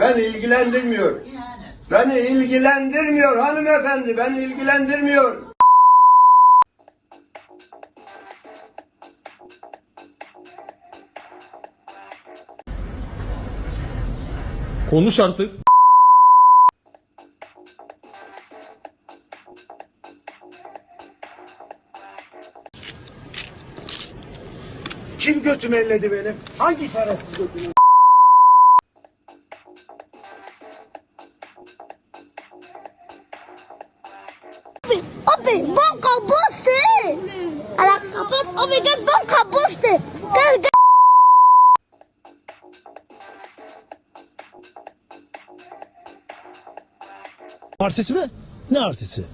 Beni ilgilendirmiyor. Beni ilgilendirmiyor hanımefendi. Beni ilgilendirmiyor. Konuş artık. Kim götümü elledi benim? Hangi şerefsiz götümü? Artist mi? Ne artisti?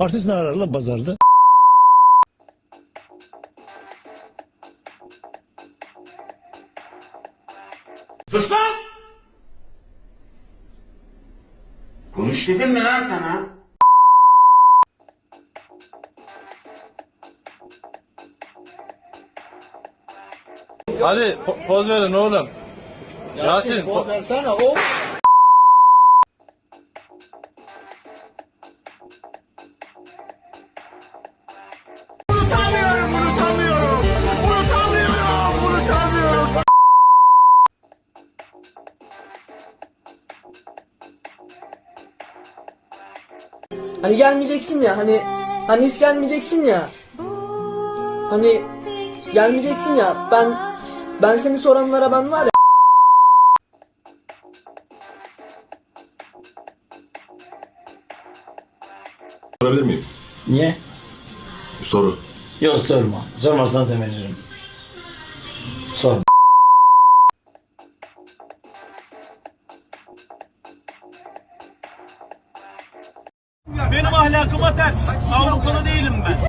Artist ne arar lan pazarda? Konuş dedim mi lan sana? Hadi po- poz verin oğlum. Yasin, po- versene o. Hani gelmeyeceksin ya hani hani hiç gelmeyeceksin ya. Hani gelmeyeceksin ya ben ben seni soranlara ben var ya. Sorabilir miyim? Niye? Soru. Yok sorma. Sormazsan sevinirim. Sor. Benim ahlakıma ters. Avrupalı değilim ben.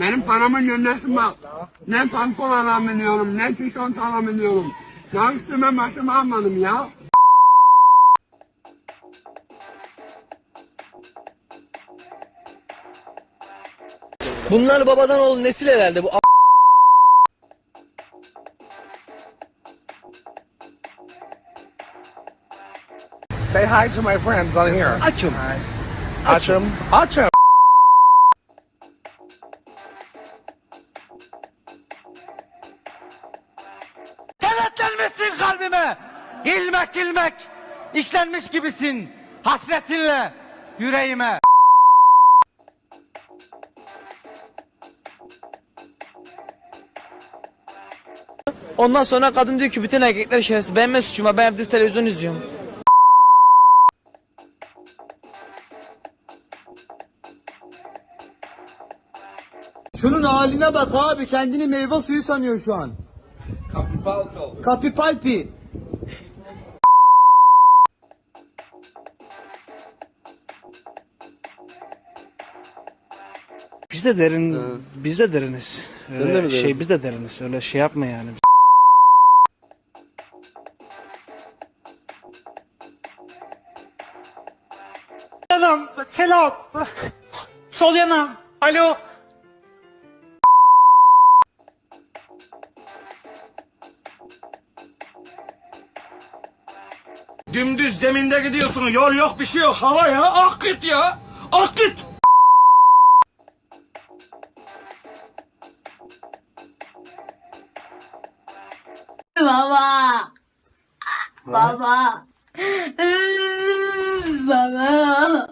Benim paramın yönetimi bak. Ne pantolon alabiliyorum, ne tişört alabiliyorum. Ya üstüme başıma almadım ya. Bunlar babadan oğul nesil herhalde bu Say hi to my friends on here. Açım. Açım. Açım. Kenetlenmişsin kalbime. İlmek ilmek işlenmiş gibisin. Hasretinle yüreğime. Ondan sonra kadın diyor ki bütün erkekler şerefsiz. Benim ne suçum var? Ben evde televizyon izliyorum. Şunun haline bak abi kendini meyve suyu sanıyor şu an. Kapipalpi. Kapipalpi. Biz de derin, biz de deriniz. Öyle şey biz de deriniz. Öyle şey yapma yani. Selam. Selam. Sol yana. Alo. Dümdüz zeminde gidiyorsun. Yol yok bir şey yok. Hava ya. Ak git ya. Ak git. Baba. Baba. Baba.